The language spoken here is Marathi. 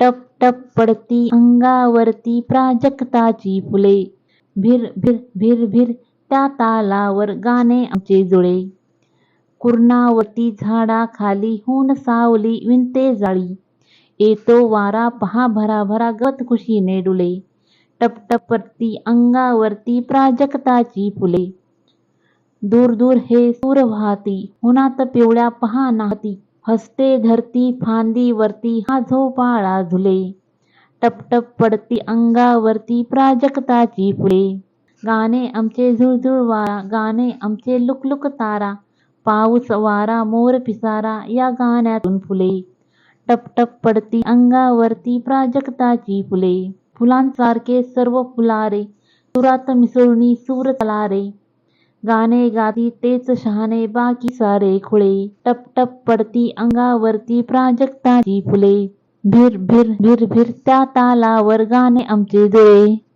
टप टप पडती अंगावरती प्राजक्ताची फुले. भिर भिर भिर भिर त्या तालावर गाणे आमचे जुळे. कुरणावरती झाडाखाली होऊन सावली विंते जाळी. येतो वारा पहा भरा भरा खुशीने डुले. टपटपरती अंगावरती प्राजक्ताची फुले. दूर दूर हे सूर वाहती उन्हात पिवळ्या पहा नाहती. हसते धरती फांदीवरती हा झोपाळा झुले. टपटप पडती अंगावरती प्राजक्ताची फुले. गाणे आमचे झुळझुळ वारा गाणे आमचे लुकलुक तारा. पाऊस वारा मोर पिसारा या गाण्यातून फुले. टप टप पडती अंगावरती प्राजक्ताची फुले. फुलांसारखे सर्व फुलारे सुरात मिसळणी सूर चला रे गाणे गाती तेच शहाणे बाकी सारे खुळे. टप टप पडती अंगावरती प्राजक्ताची फुले. भिर भिर भिर भिर त्या तालावर गाणे आमचे जुळे